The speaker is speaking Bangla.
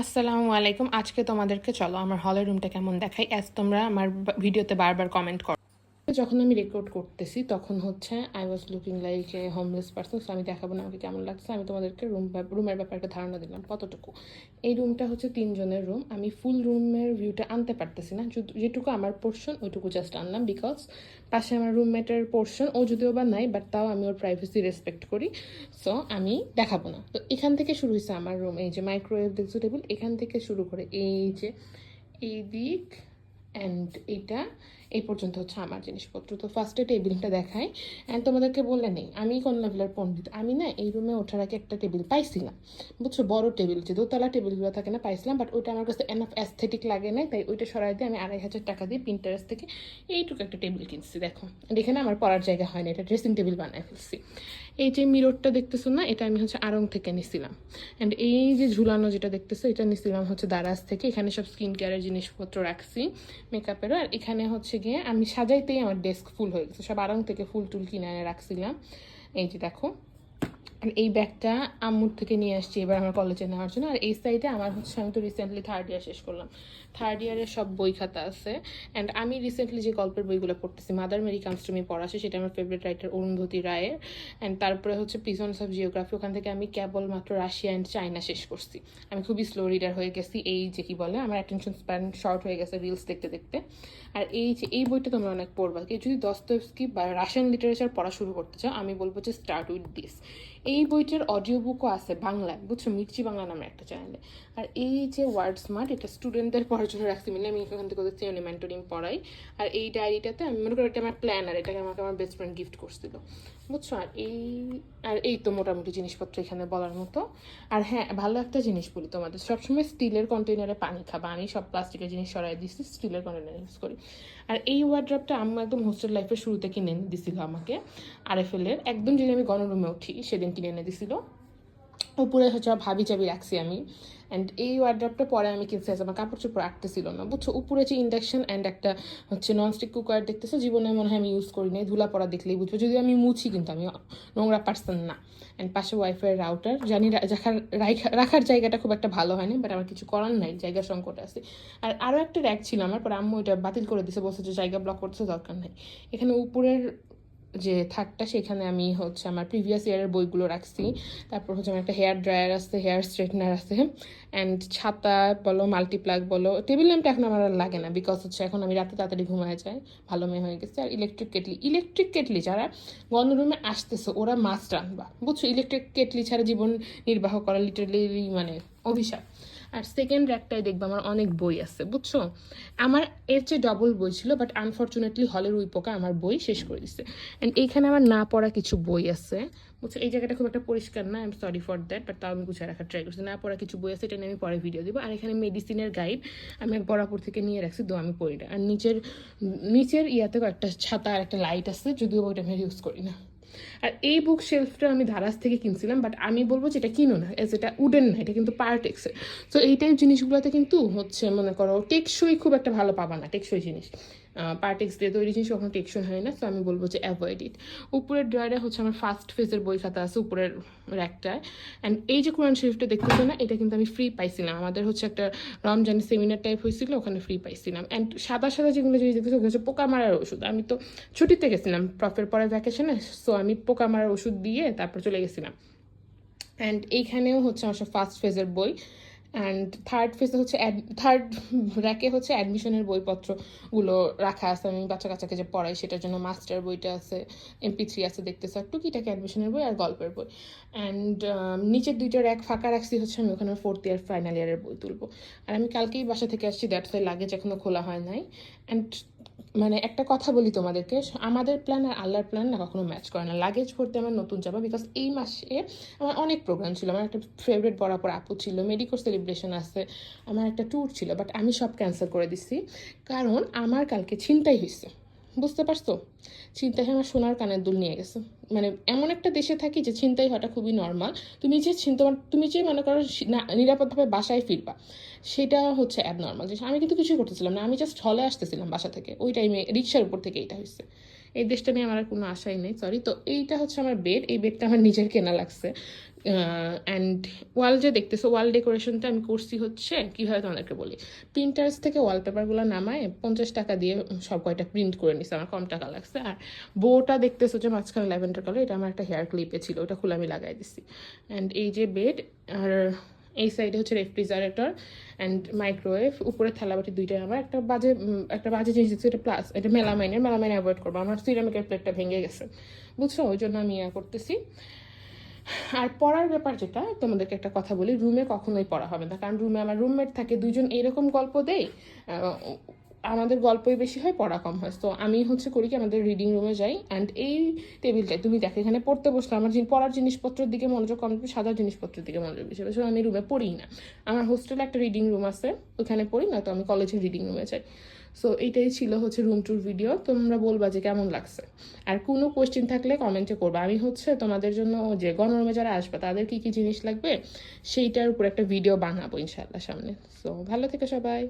আসসালামু আলাইকুম। আজকে তোমাদেরকে চলো আমার হলের রুমটা কেমন দেখাই অ্যাজ তোমরা আমার ভিডিওতে বারবার কমেন্ট করো। যখন আমি রেকর্ড করতেছি, তখন হচ্ছে I was looking like a homeless person আমি দেখাবো না আমাকে কেমন লাগছে। আমি তোমাদেরকে রুম রুমের ব্যাপারে একটা ধারণা দিলাম, কতটুকু। এই রুমটা হচ্ছে তিনজনের রুম আমি ফুল রুমের ভিউটা আনতে পারতেছি না। যেটুকু আমার পোর্শন ওইটুকু জাস্ট আনলাম বিকজ পাশে আমার রুমমেটের পোর্শন ও যদিও বা নাই বাট তাও আমি ওর প্রাইভেসি রেসপেক্ট করি। সো আমি দেখাবো না। তো এখান থেকে শুরু হয়েছে আমার রুম এই যে মাইক্রোওয়েভ দেখছ টেবিল এখান থেকে শুরু করে এই যে, এই দিক অ্যান্ড এইটা এই পর্যন্ত হচ্ছে আমার জিনিসপত্র। তো ফার্স্টে টেবিলটা দেখাই। অ্যান্ড তোমাদেরকে বলে নেই, আমি কোন লেভেলের পণ্ডিত? আমি না এই রুমে ওঠার আগে একটা টেবিল পাইছিলাম। বুঝছ? বড় টেবিল যে দোতলা টেবিলগুলো থাকে না পাইছিলাম বাট ওইটা আমার কাছে এনাফ অ্যাস্থেটিক লাগে না তাই ওইটা সরাই দিয়ে আমি আড়াই হাজার টাকা দিয়ে প্রিন্টারেস থেকে এইটুকু একটা টেবিল কিনছি, দেখো। এখানে আমার পড়ার জায়গা হয় না এটা ড্রেসিং টেবিল বানায় ফেলছি। এই যে মিররটা দেখতেছো না, এটা আমি হচ্ছে আরং থেকে নিছিলাম। অ্যান্ড এই যে ঝুলানো যেটা দেখতেছো, এটা নিছিলাম হচ্ছে দারাজ থেকে। এখানে সব স্কিন কেয়ারের জিনিসপত্র রাখছি মেকআপেরও আর এখানে হচ্ছে গিয়ে আমি সাজাইতেই আমার ডেস্ক ফুল হয়ে গেছে। সব আরং থেকে ফুল টুল কিনে রাখছিলাম। এই যে দেখো। এই ব্যাগটা আম্মুর থেকে নিয়ে আসছি এবার আমার কলেজে নেওয়ার জন্য। আর এই সাইডে আমার হচ্ছে আমি তো রিসেন্টলি থার্ড ইয়ার শেষ করলাম। থার্ড ইয়ারের সব বই খাতা আছে। অ্যান্ড আমি রিসেন্টলি যে গল্পের বইগুলো পড়তেছি মাদার মেরি কামস্টমি পড়া সেটা আমার ফেভারিট রাইটার অরুন্ধতী রায়ের। অ্যান্ড তারপরে হচ্ছে পিজন্স অফ জিওগ্রাফি ওখান থেকে আমি কেবলমাত্র রাশিয়া অ্যান্ড চায়না শেষ করছি। আমি খুবই স্লো রিডার হয়ে গেছি, এই যে কি বলে, আমার অ্যাটেনশন স্প্যান শর্ট হয়ে গেছে রিলস দেখতে দেখতে। আর এই যে, এই বইটা তোমরা অনেক পড়বা। কেউ যদি দস্তয়েভস্কি বা রাশিয়ান লিটারেচার পড়া শুরু করতে চাও, আমি বলব যে স্টার্ট উইথ দিস এই বইটার অডিও বুকও আছে বাংলায় বুঝছ? মির্চি বাংলা নামে একটা চ্যানেলে আর এই যে ওয়ার্ড স্মার্ট এটা স্টুডেন্টদের পড়ার জন্য রাখছি। মানে আমি এখান থেকে সিওনি মেন্টরিং পড়াই। আর এই ডায়েরিটাতে আমি মনে করি এটা আমার প্ল্যান আর এটাকে আমাকে আমার বেস্ট ফ্রেন্ড গিফট করছিল। বুঝছ? আর এই আর এই তো মোটামুটি জিনিসপত্র এখানে বলার মতো। আর হ্যাঁ ভালো একটা জিনিস বলি তোমাদের। সবসময় স্টিলের কন্টেনারে পানি খাবা। আমি সব প্লাস্টিকের জিনিস সরাই দিচ্ছি স্টিলের কন্টেনার ইউজ করি। আর এই ওয়ার্ড্রপটা আমি একদম হোস্টেল লাইফের শুরু থেকে এনে দিছিল আমাকে। আর এফ একদম যদি আমি গণরুমে উঠি, সেদিন কিনে এনে দিছিল। উপরে হচ্ছে ভাবি চাবি রাখছি আমি। অ্যান্ড এই ওয়ার্ড্রপটা পরে আমি কিনতে আমার কাপড় চোপড় রাখতেছিল না। বুঝছ? উপরে যে ইন্ডাকশন অ্যান্ড একটা হচ্ছে ননস্টিক কুকার দেখতেছো? জীবনে মনে হয় আমি ইউজ করি নাই। ধুলা পড়া দেখলেই বুঝব। যদি আমি মুছি, কিন্তু আমি নোংরা পার্সন না। অ্যান্ড পাশে ওয়াইফাই রাউটার জানি রাখার রাখার জায়গাটা খুব একটা ভালো হয়নি বাট আমার কিছু করার নাই। জায়গা সংকট আছে। আর আরও একটা র্যাক ছিল আমার, পর আম্মু এটা বাতিল করে দিছে। বলছে যে জায়গা ব্লক করতে দরকার নাই। এখানে উপরের যে থাকটা সেখানে আমি হচ্ছে আমার প্রিভিয়াস ইয়ারের বইগুলো রাখছি। তারপর হচ্ছে আমার একটা হেয়ার ড্রায়ার আছে হেয়ার স্ট্রেটনার আছে অ্যান্ড ছাতা বলো মাল্টিপ্লাগ বলো টেবিল ল্যাম্পটা এখন আমার আর লাগে না বিকজ হচ্ছে এখন আমি রাতে তাড়াতাড়ি ঘুমায় যাই, ভালো মেয়ে হয়ে গেছে। আর ইলেকট্রিক কেটলি ইলেকট্রিক কেটলি যারা গণরুমে আসতেছে, ওরা মাস্ট আনবা বুঝছ? ইলেকট্রিক কেটলি ছাড়া জীবন নির্বাহ করা লিটারেলি মানে অভিশাপ। আর সেকেন্ড র্যাকটায় দেখব, আমার অনেক বই আছে, বুঝছ? আমার এর চেয়ে ডবল বই ছিল বাট আনফর্চুনেটলি হলের উই পোকা আমার বই শেষ করে দিচ্ছে অ্যান্ড এইখানে আমার না পড়া কিছু বই আছে। বুঝছ, এই জায়গাটা খুব একটা পরিষ্কার না I am sorry for that but তাও আমি গুছিয়ে রাখার ট্রাই করছি। না পড়া কিছু বই আছে, এটা নিয়ে আমি পরে ভিডিও দিব। আর এখানে মেডিসিনের গাইড আমি এক বরাবর থেকে নিয়ে রাখছি দো আমি পড়ি না। আর নিচের নিচের ইয়াতে একটা ছাতা আর একটা লাইট আছে, যদিও ওইটা আমি ইউজ করি না। আর এই বুক শেলফটা আমি ধারাস থেকে কিনছিলাম বাট আমি বলব যেটা কিনো না এজ এটা উডেন না, এটা কিন্তু পার্টেক্সের তো এই টাইপ জিনিসগুলোতে কিন্তু হচ্ছে, মনে করো, টেকসই খুব একটা ভালো পাবা না, টেকসই জিনিস। পার্টেক্স দিয়ে তৈরি জিনিস কখনো টেকসই হয় না, তো আমি বলব যে অ্যাভয়েড ইট উপরের ড্রয়ারে হচ্ছে আমার ফার্স্ট ফেজের বই খাতা আছে উপরের র্যাকটায় অ্যান্ড এই যে কোরআন শরীফটা দেখতেছো না, এটা কিন্তু আমি ফ্রি পাইছিলাম। আমাদের হচ্ছে একটা রমজান সেমিনার টাইপ হয়েছিল, ওখানে ফ্রি পাইছিলাম। অ্যান্ড সাদা সাদা যেগুলো জিনিস দেখতেছো, ওগুলো হচ্ছে পোকা মারার ওষুধ। আমি তো ছুটিতে গেছিলাম প্রফের পরে ভ্যাকেশনে সো আমি পোকা মারার ওষুধ দিয়ে তারপর চলে গেছিলাম। অ্যান্ড এইখানেও হচ্ছে আমার সব ফার্স্ট ফেজের বই। অ্যান্ড থার্ড ফেজে হচ্ছে থার্ড র্যাকে হচ্ছে অ্যাডমিশনের বইপত্রগুলো রাখা আছে। আমি বাচ্চা কাচ্চাকে যে পড়াই সেটার জন্য মাস্টার বইটা আছে এমপি থ্রি আছে, দেখতেছে। আর টুকিটাকে অ্যাডমিশনের বই আর গল্পের বই। অ্যান্ড নিচের দুইটা র্যাক ফাঁকা রাখছি হচ্ছে আমি ওখানে ফোর্থ ইয়ার ফাইনাল ইয়ারের বই তুলবো। আর আমি কালকেই বাসা থেকে আসছি দ্যাটস লাগেজ এখনও খোলা হয় নাই। অ্যান্ড মানে একটা কথা বলি তোমাদেরকে আমাদের প্ল্যান আর আল্লাহর প্ল্যান না কখনো ম্যাচ করে না। লাগেজ ভরতে আমার নতুন যাব বিকজ এই মাসে আমার অনেক প্রোগ্রাম ছিল। আমার একটা ফেভারিট বরাবর আপু ছিল মেডিকোর সেলিব্রেশন আছে, আমার একটা ট্যুর ছিল বাট আমি সব ক্যান্সেল করে দিছি। কারণ আমার কালকে ছিনতাই হয়েছে বুঝতে পারছ? ছিনতাই আমার সোনার কানের দুল নিয়ে গেছে। মানে এমন একটা দেশে থাকি যে চিন্তাই হওয়াটা খুবই নর্মাল তুমি যে চিন্তা তুমি যে মনে করো নিরাপদভাবে বাসায় ফিরবা, সেটা হচ্ছে অ্যাব নর্মাল আমি কিন্তু কিছুই করতেছিলাম না। আমি জাস্ট হলে আসতেছিলাম বাসা থেকে। ওই টাইমে রিক্সার উপর থেকে এটা হয়েছে এই দেশটা নিয়ে আমার কোনো আশাই নেই সরি তো এইটা হচ্ছে আমার বেড এই বেডটা আমার নিজের কেনা লাগছে। অ্যান্ড ওয়াল যে দেখতেছো ওয়াল ডেকোরেশনটা আমি করছি হচ্ছে, কীভাবে তোমাদেরকে বলি? প্রিন্টার্স থেকে ওয়ালপেপারগুলো নামায় পঞ্চাশ টাকা দিয়ে সব কয়টা প্রিন্ট করে নিছে, আমার কম টাকা লাগছে। আর বউটা দেখতেছো যে মাঝখানে ল্যাভেন্ডার কালার, এটা আমার একটা হেয়ার ক্লিপে ছিল, ওটা খুলে আমি লাগাই দিছি। অ্যান্ড এই যে বেড আর এই সাইডে হচ্ছে রেফ্রিজারেটর অ্যান্ড মাইক্রোওয়েভ উপরে থালাবাটি দুইটাই আমার, একটা বাজে একটা বাজে জিনিস দিচ্ছে এটা প্লাস এটা মেলামাইনের মেলামাইন অ্যাভয়েড করব। আমার সিরামিকের প্লেটটা ভেঙে গেছে। বুঝছ? ওই জন্য আমি ইয়া করতেছি। আর পড়ার ব্যাপার যেটা, তোমাদেরকে একটা কথা বলি, রুমে কখনোই পড়া হবে না। কারণ রুমে আমার রুমমেট থাকে দুজন এরকম গল্প দেয় আমাদের গল্পই বেশি হয়, পড়া কম হয়। তো আমি হচ্ছে করি কি, আমাদের রিডিং রুমে যাই অ্যান্ড এই টেবিলটায় তুমি দেখো, এখানে পড়তে বসলে আমার পড়ার জিনিসপত্রের দিকে মনোযোগ কম সাদা জিনিসপত্রের দিকে মনোযোগ বেশি হবে আমি রুমে পড়ি না। আমার হোস্টেলে একটা রিডিং রুম আছে, ওখানে পড়ি না তো আমি কলেজের রিডিং রুমে যাই। সো এইটাই ছিল হচ্ছে রুম ট্যুর ভিডিও তোমরা বলবা যে কেমন লাগছে। আর কোনো কোয়েশ্চেন থাকলে কমেন্টে করবা। আমি হচ্ছে তোমাদের জন্য যে গণরুমে যারা আসবে, তাদের কী কী জিনিস লাগবে, সেইটার উপর একটা ভিডিও বানাবো ইনশাল্লাহ সামনে। সো ভালো থেকে সবাই।